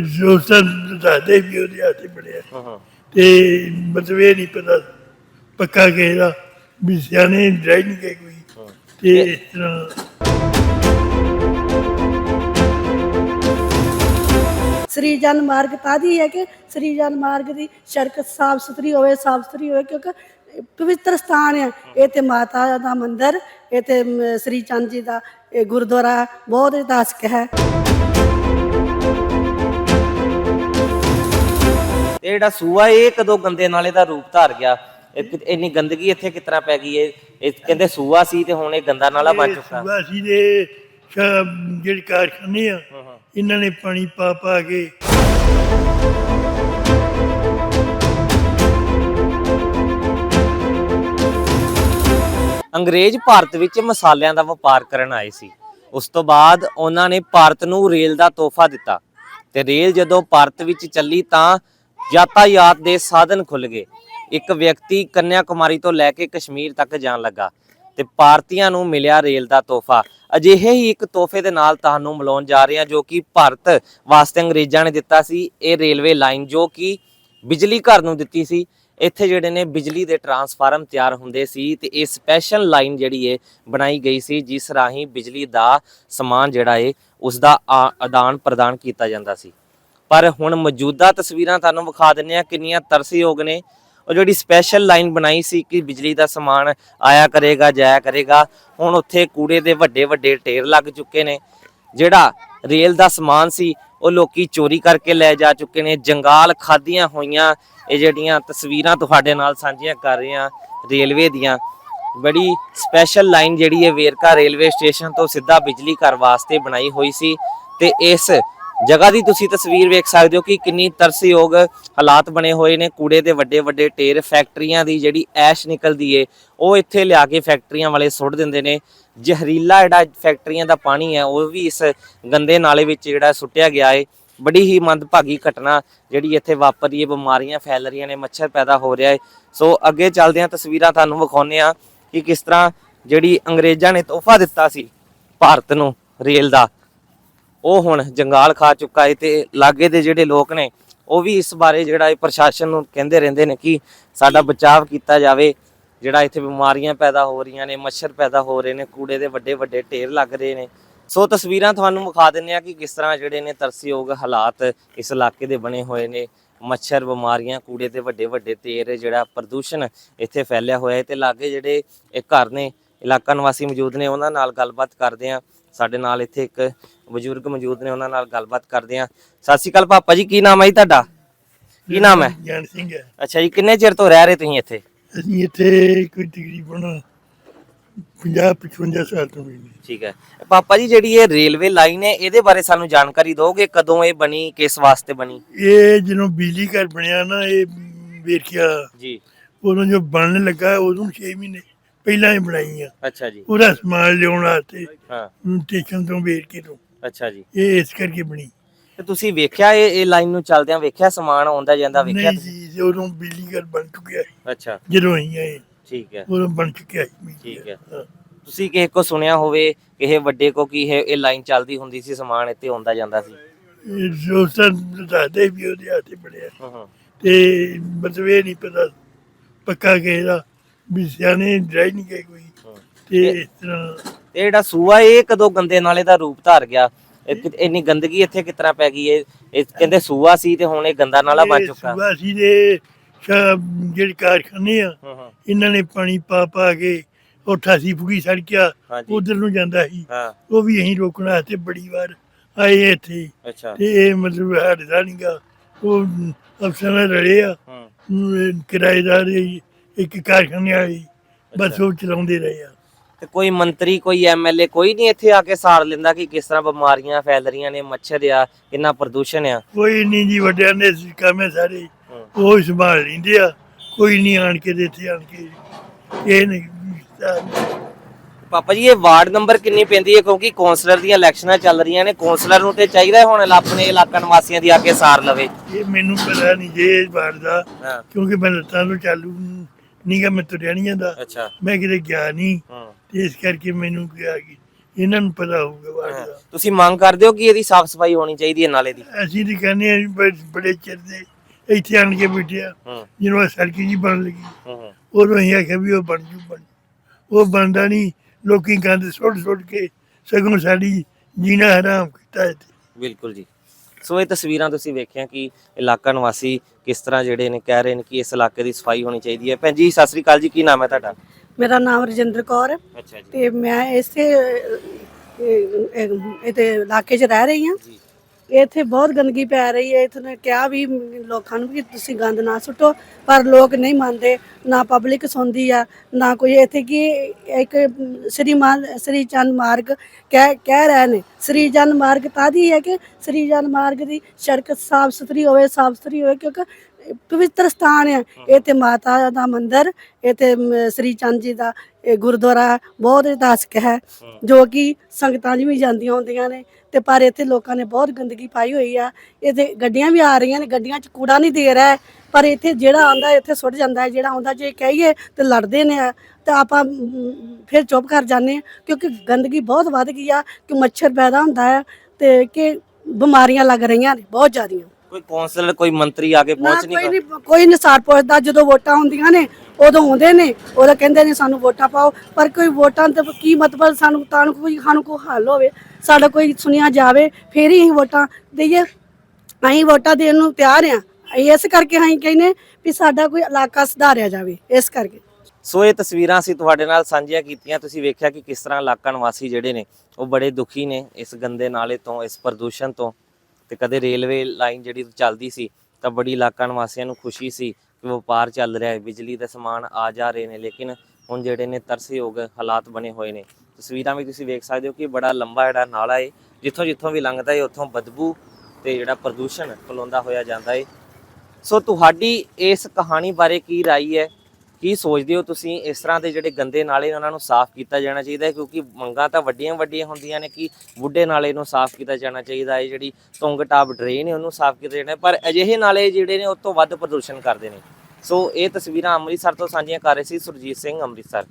ਜੋ ਸਨ ਦੱਸਦੇ ਵੀ ਉਹਦੇ ਹੱਥ ਬਣਿਆ। ਹਾਂ ਹਾਂ। ਤੇ ਮਤਲਬ ਇਹ ਨਹੀਂ ਪਤਾ ਪੱਕਾ ਕਿਸੇ ਦਾ ਵੀ ਸਿਆਣੇ ਰਹਿ ਨਹੀਂ ਗਏ ਕੋਈ। ਤੇ ਇਸ ਤਰ੍ਹਾਂ ਸ੍ਰੀ ਜਨ ਮਾਰਗ ਤਾਦੀ ਹੈ ਕਿ ਸ੍ਰੀ ਜਨ ਮਾਰਗ ਦੀ ਸੜਕ ਸਾਫ਼ ਸੁਥਰੀ ਹੋਵੇ ਸਾਫ਼ ਸੁਥਰੀ ਹੋਵੇ ਕਿਉਂਕਿ ਪਵਿੱਤਰ ਸਥਾਨ ਹੈ। ਇਹ ਤੇ ਮਾਤਾ ਦਾ ਮੰਦਿਰ ਇਹ ਤੇ ਸ੍ਰੀ ਚੰਦ ਜੀ ਦਾ ਇਹ ਗੁਰਦੁਆਰਾ ਬਹੁਤ ਇਤਿਹਾਸਕ ਹੈ। ਇਹ ਜਿਹੜਾ ਸੂਆ ਇਹ ਕਦੋਂ ਗੰਦੇ ਨਾਲੇ ਦਾ ਰੂਪ ਧਾਰ ਗਿਆ? ਇਹ ਇੰਨੀ ਗੰਦਗੀ ਇੱਥੇ ਕਿਤਨਾ ਪੈ ਗਈ ਇਹ ਇਹ ਕਹਿੰਦੇ ਸੂਆ ਸੀ ਤੇ ਹੁਣ ਇਹ ਗੰਦਾ ਨਾਲਾ ਬਣ ਚੁੱਕਾ। ਦੇ ਸ਼ਾ- ਜਿਹੜੇ ਕਾਰਖਾਨੇ ਆ ਇਹਨਾਂ ਨੇ ਪਾਣੀ ਪਾ ਪਾ ਕੇ ਅੰਗਰੇਜ਼ ਭਾਰਤ ਵਿੱਚ ਮਸਾਲਿਆਂ ਦਾ ਵਪਾਰ ਕਰਨ ਆਏ ਸੀ। ਉਸ ਤੋਂ ਬਾਅਦ ਉਹਨਾਂ ਨੇ ਭਾਰਤ ਨੂੰ ਰੇਲ ਦਾ ਤੋਹਫਾ ਦਿੱਤਾ। ਤੇ ਰੇਲ ਜਦੋਂ ਭਾਰਤ ਵਿੱਚ ਚੱਲੀ ਤਾਂ ਯਾਤਾਯਾਤ ਦੇ ਸਾਧਨ ਖੁੱਲ ਗਏ। ਇੱਕ ਵਿਅਕਤੀ ਕੰਨਿਆ ਕੁਮਾਰੀ ਤੋਂ ਲੈ ਕੇ ਕਸ਼ਮੀਰ ਤੱਕ ਜਾਣ ਲੱਗਾ ਤੇ ਭਾਰਤੀਆਂ ਨੂੰ ਮਿਲਿਆ ਰੇਲ ਦਾ ਤੋਹਫਾ। ਅਜਿਹੇ ਹੀ ਇੱਕ ਤੋਹਫੇ ਦੇ ਨਾਲ ਤੁਹਾਨੂੰ ਮਿਲਾਉਣ ਜਾ ਰਹੇ ਹਾਂ ਜੋ ਕਿ ਭਾਰਤ ਵਾਸਤੇ ਅੰਗਰੇਜ਼ਾਂ ਨੇ ਦਿੱਤਾ ਸੀ। ਇਹ ਰੇਲਵੇ ਲਾਈਨ ਜੋ ਕਿ ਬਿਜਲੀ ਘਰ ਨੂੰ ਦਿੱਤੀ ਸੀ, ਇੱਥੇ ਜਿਹੜੇ ਨੇ ਬਿਜਲੀ ਦੇ ਟਰਾਂਸਫਾਰਮ ਤਿਆਰ ਹੁੰਦੇ ਸੀ ਤੇ ਇਹ ਸਪੈਸ਼ਲ ਲਾਈਨ ਜਿਹੜੀ ਹੈ ਬਣਾਈ ਗਈ ਸੀ, ਜਿਸ ਰਾਹੀਂ ਬਿਜਲੀ ਦਾ ਸਮਾਨ ਜਿਹੜਾ ਹੈ ਉਸ ਦਾ ਆ- ਆਦਾਨ ਪ੍ਰਦਾਨ ਕੀਤਾ ਜਾਂਦਾ ਸੀ। ਪਰ ਹੁਣ ਮੌਜੂਦਾ ਤਸਵੀਰਾਂ ਤੁਹਾਨੂੰ ਵਿਖਾ ਦਿੰਨੇ ਆ ਕਿੰਨੀਆਂ ਤਰਸਯੋਗ ਨੇ। ਉਹ ਜਿਹੜੀ ਸਪੈਸ਼ਲ ਲਾਈਨ ਬਣਾਈ ਸੀ ਕਿ ਬਿਜਲੀ ਦਾ ਸਮਾਨ ਆਇਆ ਕਰੇਗਾ, ਜਾਇਆ ਕਰੇਗਾ, ਹੁਣ ਉੱਥੇ ਕੂੜੇ ਦੇ ਵੱਡੇ ਵੱਡੇ ਢੇਰ ਲੱਗ ਚੁੱਕੇ ਨੇ। ਜਿਹੜਾ ਰੇਲ ਦਾ ਸਮਾਨ ਸੀ, ਉਹ ਲੋਕੀ ਚੋਰੀ ਕਰਕੇ ਲੈ ਜਾ ਚੁੱਕੇ ਨੇ। ਜੰਗਾਲ ਖਾਦੀਆਂ ਹੋਈਆਂ, ਇਹ ਜਿਹੜੀਆਂ ਤਸਵੀਰਾਂ ਤੁਹਾਡੇ ਨਾਲ ਸਾਂਝੀਆਂ ਕਰ ਰਹੇ ਹਾਂ ਰੇਲਵੇ ਦੀਆਂ। ਬੜੀ ਸਪੈਸ਼ਲ ਲਾਈਨ ਜਿਹੜੀ ਹੈ ਵੇਰਕਾ ਰੇਲਵੇ ਸਟੇਸ਼ਨ ਤੋਂ ਸਿੱਧਾ ਬਿਜਲੀ ਘਰ ਵਾਸਤੇ ਬਣਾਈ ਹੋਈ ਸੀ ਤੇ ਇਸ ਜਗ੍ਹਾ ਦੀ ਤੁਸੀਂ ਤਸਵੀਰ ਵੇਖ ਸਕਦੇ ਹੋ ਕਿ ਕਿੰਨੀ ਤਰਸਯੋਗ ਹਾਲਾਤ ਬਣੇ ਹੋਏ ਨੇ। ਕੂੜੇ ਦੇ ਵੱਡੇ ਵੱਡੇ ਢੇਰ ਫੈਕਟਰੀਆਂ ਦੀ ਜਿਹੜੀ ਐਸ਼ ਨਿਕਲਦੀ ਏ, ਉਹ ਇੱਥੇ ਲਿਆ ਕੇ ਫੈਕਟਰੀਆਂ ਵਾਲੇ ਸੁੱਟ ਦਿੰਦੇ ਨੇ। ਜ਼ਹਿਰੀਲਾ ਜਿਹੜਾ ਫੈਕਟਰੀਆਂ ਦਾ ਪਾਣੀ ਹੈ, ਉਹ ਵੀ ਇਸ ਗੰਦੇ ਨਾਲੇ ਵਿੱਚ ਜਿਹੜਾ ਸੁੱਟਿਆ ਗਿਆ ਏ। ਬੜੀ ਹੀ ਮੰਦਭਾਗੀ ਘਟਨਾ ਜਿਹੜੀ ਇੱਥੇ ਵਾਪਰ ਰਹੀ ਹੈ ਬਿਮਾਰੀਆਂ ਫੈਲ ਰਹੀਆਂ ਨੇ, ਮੱਛਰ ਪੈਦਾ ਹੋ ਰਿਹਾ ਹੈ ਸੋ ਅੱਗੇ ਚੱਲਦੇ ਹਾਂ, ਤਸਵੀਰਾਂ ਤੁਹਾਨੂੰ ਵਿਖਾਉਂਦੇ ਆ ਕਿ ਕਿਸ ਤਰ੍ਹਾਂ ਜਿਹੜੀ ਅੰਗਰੇਜ਼ਾਂ ਨੇ ਤੋਹਫਾ ਦਿੱਤਾ ਸੀ ਭਾਰਤ ਨੂੰ ਰੇਲ ਦਾ। ਉਹ ਹੁਣ ਜੰਗਾਲ ਖਾ ਚੁੱਕਾ ਹੈ ਤੇ ਲਾਗੇ ਦੇ ਜਿਹੜੇ ਲੋਕ ਨੇ, ਉਹ ਵੀ ਇਸ ਬਾਰੇ ਜਿਹੜਾ ਇਹ ਪ੍ਰਸ਼ਾਸਨ ਨੂੰ ਕਹਿੰਦੇ ਰਹਿੰਦੇ ਨੇ ਕਿ ਸਾਡਾ ਬਚਾਅ ਕੀਤਾ ਜਾਵੇ। ਜਿਹੜਾ ਇੱਥੇ ਬਿਮਾਰੀਆਂ ਪੈਦਾ ਹੋ ਰਹੀਆਂ ਨੇ, ਮੱਛਰ ਪੈਦਾ ਹੋ ਰਹੇ ਨੇ, ਕੂੜੇ ਦੇ ਵੱਡੇ ਵੱਡੇ ਢੇਰ ਲੱਗ ਰਹੇ ਨੇ। ਸੋ ਤਸਵੀਰਾਂ ਤੁਹਾਨੂੰ ਵਿਖਾ ਦਿੰਨੇ ਆ ਕਿ ਕਿਸ ਤਰ੍ਹਾਂ ਜਿਹੜੇ ਨੇ ਤਰਸਯੋਗ ਹਾਲਾਤ ਇਸ ਇਲਾਕੇ ਦੇ ਬਣੇ ਹੋਏ ਨੇ। ਮੱਛਰ, ਬਿਮਾਰੀਆਂ, ਕੂੜੇ ਦੇ ਵੱਡੇ ਵੱਡੇ ਢੇਰ, ਜਿਹੜਾ ਪ੍ਰਦੂਸ਼ਣ ਇੱਥੇ ਫੈਲਿਆ ਹੋਇਆ ਹੈ ਤੇ ਲਾਗੇ ਜਿਹੜੇ ਇਹ ਘਰ ਨੇ, ਇਲਾਕਾ ਨਿਵਾਸੀ ਮੌਜੂਦ ਨੇ, ਉਹਨਾਂ ਨਾਲ ਗੱਲਬਾਤ ਕਰਦੇ ਆ ਸਾਡੇ ਨਾਲ ਇੱਥੇ ਇੱਕ ਬਜ਼ੁਰਗ ਮੌਜੂਦ ਨੇ ਉਹਨਾਂ ਨਾਲ ਗੱਲਬਾਤ ਕਰਦੇ ਆ ਸਤਿ ਸ਼੍ਰੀ ਅਕਾਲ ਪਾਪਾ ਜੀ ਕੀ ਨਾਮ ਹੈ ਜੀ ਤੁਹਾਡਾ? ਕੀ ਨਾਮ ਹੈ? ਗਿਆਨ ਸਿੰਘ ਹੈ। ਅੱਛਾ ਜੀ ਕਿੰਨੇ ਚਿਰ ਤੋਂ ਰਹਿ ਰਹੇ ਤੁਸੀਂ ਇੱਥੇ? ਅਸੀਂ ਇੱਥੇ ਕੋਈ ਤਕਰੀਬਨ 50 55 ਸਾਲ ਤੋਂ ਵੀ ਠੀਕ ਹੈ। ਪਾਪਾ ਜੀ ਜਿਹੜੀ ਇਹ ਰੇਲਵੇ ਲਾਈਨ ਹੈ ਇਹਦੇ ਬਾਰੇ ਸਾਨੂੰ ਜਾਣਕਾਰੀ ਦਿਓਗੇ? ਕਦੋਂ ਇਹ ਬਣੀ ਕਿਸ ਵਾਸਤੇ ਬਣੀ? ਇਹ ਜਦੋਂ ਬਿਜਲੀ ਘਰ ਬਣਿਆ ਨਾ ਇਹ ਵੇਖਿਆ। ਜੀ। ਉਦੋਂ ਜੋ ਬਣਨ ਲੱਗਾ ਉਦੋਂ 6 ਮਹੀਨੇ ਪਹਿਲਾਂ ਹੀ ਬਣਾਈ ਆ। ਅੱਛਾ ਜੀ। ਉਹਦਾ ਸਮਾਨ ਲਿਆਉਣ ਵਾਸਤੇ ਹਾਂ। ਸਟੇਸ਼ਨ ਤੋਂ ਵੇਰਕੇ ਤੋਂ। ਅੱਛਾ ਜੀ। ਇਹ ਇਸ ਕਰਕੇ ਬਣੀ। ਤੇ ਤੁਸੀਂ ਵੇਖਿਆ ਇਹ ਇਹ ਲਾਈਨ ਨੂੰ ਚੱਲਦਿਆਂ ਵੇਖਿਆ ਸਮਾਨ ਆਉਂਦਾ ਜਾਂਦਾ ਵੇਖਿਆ ਨਹੀਂ ਤੁਸੀਂ? ਜੀ ਉਦੋਂ ਬਿਜਲੀ ਘਰ ਬਣ ਚੁੱਕਿਆ ਸੀ। ਅੱਛਾ। ਜਦੋਂ ਅਸੀਂ ਆਏ ਠੀਕ ਹੈ। ਉਦੋਂ ਬਣ ਚੁੱਕਿਆ ਸੀ ਬਿਜਲੀ ਠੀਕ ਘਰ। ਹੈ। ਤੁਸੀਂ ਕਿਸੇ ਕੋ ਸੁਣਿਆ ਹੋਵੇ ਕਿਸੇ ਵੱਡੇ ਕੋ ਕਿ ਇਹ ਇਹ ਲਾਈਨ ਚੱਲਦੀ ਹੁੰਦੀ ਸੀ ਸਮਾਨ ਇੱਥੇ ਆਉਂਦਾ ਜਾਂਦਾ ਸੀ? ਇਹ ਜੋ ਸਨ ਦੱਸਦੇ ਵੀ ਉਹਦੇ ਹੱਥ ਬਣਿਆ। ਹਾਂ ਹਾਂ। ਤੇ ਮਤਲਬ ਇਹ ਨਹੀਂ ਪਤਾ ਪੱਕਾ ਕਿਸੇ ਦਾ ਵੀ ਸਿਆਣੇ ਰਹਿ ਨਹੀਂ ਗਏ ਕੋਈ। ਤੇ ਇਸ ਤਰ੍ਹਾਂ ਇਹ ਜਿਹੜਾ ਸੂਆ ਇਹ ਕਦੋਂ ਗੰਦੇ ਨਾਲੇ ਦਾ ਰੂਪ ਧਾਰ ਗਿਆ। ਇਹ ਕਿ- ਇੰਨੀ ਗੰਦਗੀ ਇੱਥੇ ਕਿਤਨਾ ਪੈ ਗਈ ਇਹ ਇਹ ਕਹਿੰਦੇ ਸੂਆ ਸੀ ਤੇ ਹੁਣ ਇਹ ਗੰਦਾ ਨਾਲਾ ਬਣ ਇਹ ਚੁੱਕਾ। ਸੁਭਾਸੀ ਦੇ ਸ਼ਾ- ਜਿਹੜੇ ਕਾਰਖਾਨੇ ਆ ਹਾਂ ਹਾਂ। ਇਹਨਾਂ ਨੇ ਪਾਣੀ ਪਾ ਪਾ ਕੇ ਉਹ 88 ਫੁਗੀ ਸੜਕਿਆ ਹਾਂਜੀ। ਉਧਰ ਨੂੰ ਜਾਂਦਾ ਸੀ। ਹਾਂ। ਉਹ ਵੀ ਅਸੀਂ ਰੋਕਣ ਵਾਸਤੇ ਬੜੀ ਵਾਰ ਆਏ ਇੱਥੇ। ਅੱਛਾ। ਤੇ ਇਹ ਮਤਲਬ ਹਟਦਾ ਨਹੀਂਗਾ ਉਹ ਅਫਸਰਾਂ ਰਲੇ ਆ। ਹਾਂ। ਅਮ, ਕਿਰਾਏਦਾਰ ਇਹ ਇੱਕ ਕਾਰਖਾਨੇ ਵਾਲੀ। ਬਸ ਉਹ ਚਲਾਉਂਦੇ ਰਹੇ ਆ। ਤੇ ਕੋਈ ਮੰਤਰੀ ਕੋਈ ਐਮਐਲਏ ਕੋਈ ਨਹੀਂ ਇੱਥੇ ਆ ਕੇ ਸਾਰ ਲੈਂਦਾ ਕਿ ਕਿਸ ਤਰ੍ਹਾਂ ਬਿਮਾਰੀਆਂ ਫੈਲ ਰਹੀਆਂ ਨੇ ਮੱਛਰ ਆ ਕਿੰਨਾ ਪ੍ਰਦੂਸ਼ਣ ਆ। ਕੋਈ ਨਹੀਂ ਜੀ ਵੱਡਿਆਂ ਨੇ ਕੰਮ ਹੈ ਸਾਰੇ। ਉਹ ਹੀ ਸੰਭਾਲ ਲੈਂਦੇ ਆ। ਕੋਈ ਨਹੀਂ ਆਣ ਕੇ ਦੇ ਇੱਥੇ ਆਣ ਕੇ ਇਹ ਨਹੀਂ ਪਾਪਾ ਜੀ ਇਹ ਵਾਰਡ ਨੰਬਰ ਕਿੰਨੀ ਪੈਂਦੀ ਹੈ? ਕਿਉਂਕਿ ਕੌਂਸਲਰ ਦੀਆਂ ਇਲੈਕਸ਼ਨਾਂ ਚੱਲ ਰਹੀਆਂ ਨੇ। ਕੌਂਸਲਰ ਨੂੰ ਤੇ ਚਾਹੀਦਾ ਹੁਣ ਆਪਣੇ ਇਲਾਕਾ ਨਿਵਾਸੀਆਂ ਦੀ ਆ ਕੇ ਸਾਰ ਲਵੇ। ਇਹ ਮੈਨੂੰ ਪਤਾ ਨਹੀਂ ਜੇ ਇਸ ਵਾਰ ਦਾ ਕਿਉਂਕਿ ਮੈਂ ਲੱਤਾਂ ਤੋਂ ਚਾਲੂ ਨਹੀਂਗਾ ਮੈਂ ਤੁਰਿਆ ਨਹੀਂ ਜਾਂਦਾ। ਅੱਛਾ। ਮੈਂ ਕਿਤੇ ਗਿਆ ਨਹੀਂ ਹਾਂ। ਤੇ ਇਸ ਕਰਕੇ ਮੈਨੂੰ ਕਿਹਾ ਕਿ ਇਹਨਾਂ ਨੂੰ ਪਤਾ ਹੋਊਗਾ ਵਾਰਡ ਦਾ। ਤੁਸੀਂ ਮੰਗ ਕਰਦੇ ਹੋ ਕਿ ਇਹਦੀ ਸਾਫ਼ ਸਫ਼ਾਈ ਹੋਣੀ ਚਾਹੀਦੀ ਹੈ ਨਾਲੇ ਦੀ? ਅਸੀਂ ਤਾਂ ਕਹਿੰਦੇ ਆ ਬੜੇ ਚਿਰ ਦੇ ਇੱਥੇ ਆਣ ਕੇ ਬੈਠਿਆ ਹੂੰ। ਜਦੋਂ ਸੜਕ ਜੀ ਬਣ ਲੱਗੀ। ਹੂੰ ਹੂੰ। ਉਦੋਂ ਅਸੀਂ ਆਖਿਆ ਵੀ ਉਹ ਬਣ ਜੂ ਬਣ। ਉਹ ਬਣਦਾ ਨਹੀਂ ਲੋਕੀ ਗੰਦ ਸੁੱਟ ਸੁੱਟ ਕੇ ਸਗੋਂ ਸਾਡੀ ਜੀਣਾ ਹਰਾਮ ਕੀਤਾ ਇੱਥੇ। ਬਿਲਕੁਲ ਜੀ। ਸੋ ਇਹ ਤਸਵੀਰਾਂ ਤੁਸੀਂ ਵੇਖਿਆ ਕਿ ਇਲਾਕਾ ਨਿਵਾਸੀ ਕਿਸ ਤਰ੍ਹਾਂ ਜਿਹੜੇ ਨੇ ਕਹਿ ਰਹੇ ਨੇ ਕਿ ਇਸ ਇਲਾਕੇ ਦੀ ਸਫ਼ਾਈ ਹੋਣੀ ਚਾਹੀਦੀ ਹੈ। ਭੈਣ ਜੀ ਸਤਿ ਸ੍ਰੀ ਅਕਾਲ ਜੀ ਕੀ ਨਾਮ ਹੈ ਤੁਹਾਡਾ? ਮੇਰਾ ਨਾਮ ਰਜਿੰਦਰ ਕੌਰ ਹੈ। ਅੱਛਾ ਜੀ। ਤੇ ਮੈਂ ਇਸੇ ਇਹਦੇ ਇਲਾਕੇ 'ਚ ਰਹਿ ਰਹੀ ਹਾਂ। ਜੀ। ਇੱਥੇ ਬਹੁਤ ਗੰਦਗੀ ਪੈ ਰਹੀ ਹੈ। ਇੱਥੇ ਕਿਹਾ ਵੀ ਲੋਕਾਂ ਨੂੰ ਵੀ ਤੁਸੀਂ ਗੰਦ ਨਾ ਸੁੱਟੋ, ਪਰ ਲੋਕ ਨਹੀਂ ਮੰਨਦੇ। ਨਾ ਪਬਲਿਕ ਸੁਣਦੀ ਆ, ਨਾ ਕੋਈ ਇੱਥੇ ਕੀ ਇੱਕ ਸ੍ਰੀ ਮਾਨ, ਸ੍ਰੀ ਚੰਦ ਮਾਰਗ ਕਹਿ ਕਹਿ ਰਹੇ ਨੇ। ਸ੍ਰੀ ਚੰਦ ਮਾਰਗ ਤਾਦੀ ਹੈ ਕਿ ਸ੍ਰੀ ਚੰਦ ਮਾਰਗ ਦੀ ਸੜਕ ਸਾਫ਼ ਸੁਥਰੀ ਹੋਵੇ ਸਾਫ਼ ਸੁਥਰੀ ਹੋਵੇ, ਕਿਉਂਕਿ ਪਵਿੱਤਰ ਸਥਾਨ ਹੈ। ਇਹ ਤੇ ਮਾਤਾ ਦਾ ਮੰਦਿਰ ਇਹ ਤੇ ਸ੍ਰੀ ਚੰਦ ਜੀ ਦਾ ਇਹ ਗੁਰਦੁਆਰਾ ਬਹੁਤ ਇਤਿਹਾਸਕ ਹੈ ਜੋ ਕਿ ਸੰਗਤਾਂ ਜੀ ਵੀ ਜਾਂਦੀਆਂ ਹੁੰਦੀਆਂ ਨੇ। ਤੇ ਪਰ ਇੱਥੇ ਲੋਕਾਂ ਨੇ ਬਹੁਤ ਗੰਦਗੀ ਪਾਈ ਹੋਈ ਆ। ਇਹਦੇ ਗੱਡੀਆਂ ਵੀ ਆ ਰਹੀਆਂ ਨੇ ਗੱਡੀਆਂ 'ਚ ਕੂੜਾ ਨਹੀਂ ਦੇ ਰਿਹਾ। ਪਰ ਇੱਥੇ ਜਿਹੜਾ ਆਉਂਦਾ ਇੱਥੇ ਸੁੱਟ ਜਾਂਦਾ ਹੈ। ਜਿਹੜਾ ਆਉਂਦਾ ਜੇ ਕਹੀਏ ਤੇ ਲੜਦੇ ਨੇ ਤੇ ਆਪਾਂ ਫਿਰ ਚੁੱਪ ਕਰ ਜਾਂਦੇ ਕਿਉਂਕਿ ਗੰਦਗੀ ਬਹੁਤ ਵੱਧ ਗਈ ਆ ਕਿ ਮੱਛਰ ਪੈਦਾ ਹੁੰਦਾ ਹੈ ਤੇ ਕਿ ਬਿਮਾਰੀਆਂ ਲੱਗ ਰਹੀਆਂ ਨੇ ਬਹੁਤ ਜ਼ਿਆਦੀਆਂ। ਕੋਈ ਕੌਂਸਲਰ ਕੋਈ ਮੰਤਰੀ ਆ ਕੇ ਨਾ ਪਹੁੰਚ ਨਹੀਂ ਕੋਈ ਨਹੀਂ ਕੋਈ ਨਿਸਾਰ ਪੁੱਛਦਾ ਜਦੋਂ ਵੋਟਾਂ ਹੁੰਦੀਆਂ ਨੇ ਉਦੋਂ ਆਉਂਦੇ ਨੇ ਉਦੋਂ ਕਹਿੰਦੇ ਨੇ ਸਾਨੂੰ ਵੋਟਾਂ ਪਾਓ। ਪਰ ਕੋਈ ਵੋਟਾਂ ਤੇ ਕੀ ਮਤਲਬ ਸਾਨੂੰ ਤਾਂ ਕੋਈ ਸਾਨੂੰ ਕੋਈ ਹੱਲ ਹੋਵੇ ਸਾਡਾ ਕੋਈ ਸੁਣਿਆ ਜਾਵੇ ਫੇਰ ਹੀ ਅਸੀਂ ਵੋਟਾਂ ਦਈਏ। ਅਸੀਂ ਵੋਟਾਂ ਦੇਣ ਨੂੰ ਤਿਆਰ ਆ ਇਸ ਕਰਕੇ ਅਸੀਂ ਕਹਿੰਦੇ ਵੀ ਸਾਡਾ ਕੋਈ ਇਲਾਕਾ ਸੁਧਾਰਿਆ ਜਾਵੇ ਇਸ ਕਰਕੇ। ਸੋ ਇਹ ਤਸਵੀਰਾਂ ਅਸੀਂ ਤੁਹਾਡੇ ਨਾਲ ਸਾਂਝੀਆਂ ਕੀਤੀਆਂ। ਤੁਸੀਂ ਵੇਖਿਆ ਕਿ ਕਿਸ ਤਰ੍ਹਾਂ ਇਲਾਕਾ ਨਿਵਾਸੀ ਜਿਹੜੇ ਨੇ ਉਹ ਬੜੇ ਦੁਖੀ ਨੇ ਇਸ ਗੰਦੇ ਨਾਲੇ ਤੋਂ ਇਸ ਪ੍ਰਦੂਸ਼ਣ ਤੋਂ। ਤੇ ਕਦੇ ਰੇਲਵੇ ਲਾਈਨ ਜਿਹੜੀ ਚੱਲਦੀ ਸੀ, ਤਾਂ ਬੜੀ ਇਲਾਕਾ ਨਿਵਾਸੀਆਂ ਨੂੰ ਖੁਸ਼ੀ ਸੀ ਕਿ ਵਪਾਰ ਚੱਲ ਰਿਹਾ ਹੈ, ਬਿਜਲੀ ਦੇ ਸਮਾਨ ਆ ਜਾ ਰਹੇ ਨੇ, ਲੇਕਿਨ ਹੁਣ ਜਿਹੜੇ ਨੇ ਤਰਸਯੋਗ ਹਾਲਾਤ ਬਣੇ ਹੋਏ ਨੇ। ਤਸਵੀਰਾਂ ਵੀ ਤੁਸੀਂ ਵੇਖ ਸਕਦੇ ਹੋ ਕਿ ਬੜਾ ਲੰਬਾ ਜਿਹੜਾ ਨਾਲਾ ਹੈ ਜਿੱਥੋਂ ਜਿੱਥੋਂ ਵੀ ਲੰਘਦਾ ਹੈ ਉੱਥੋਂ ਬਦਬੂ ਤੇ ਜਿਹੜਾ ਪ੍ਰਦੂਸ਼ਣ ਫੈਲਾਉਂਦਾ ਹੋਇਆ ਜਾਂਦਾ ਹੈ ਸੋ ਤੁਹਾਡੀ ਇਸ ਕਹਾਣੀ ਬਾਰੇ ਕੀ ਰਾਈ ਹੈ? ਕੀ ਸੋਚਦੇ ਹੋ ਤੁਸੀਂ ਇਸ ਤਰ੍ਹਾਂ ਦੇ ਜਿਹੜੇ ਗੰਦੇ ਨਾਲੇ ਨੇ ਉਹਨਾਂ ਨੂੰ ਸਾਫ਼ ਕੀਤਾ ਜਾਣਾ ਚਾਹੀਦਾ ਹੈ? ਕਿਉਂਕਿ ਮੰਗਾਂ ਤਾਂ ਵੱਡੀਆਂ ਵੱਡੀਆਂ ਹੁੰਦੀਆਂ ਨੇ ਕਿ ਬੁੱਢੇ ਨਾਲੇ ਨੂੰ ਸਾਫ਼ ਕੀਤਾ ਜਾਣਾ ਚਾਹੀਦਾ ਹੈ, ਜਿਹੜੀ ਤੁੰਗ ਟਾਪ ਡਰੇਨ ਹੈ ਉਹਨੂੰ ਸਾਫ਼ ਕੀਤਾ ਜਾਣਾ। ਪਰ ਅਜਿਹੇ ਨਾਲੇ ਜਿਹੜੇ ਨੇ ਉਹ ਤੋਂ ਵੱਧ ਪ੍ਰਦੂਸ਼ਣ ਕਰਦੇ ਨੇ। ਸੋ ਇਹ ਤਸਵੀਰਾਂ ਅੰਮ੍ਰਿਤਸਰ ਤੋਂ ਸਾਂਝੀਆਂ ਕਰ ਰਹੇ ਸੀ ਸੁਰਜੀਤ ਸਿੰਘ ਅੰਮ੍ਰਿਤਸਰ।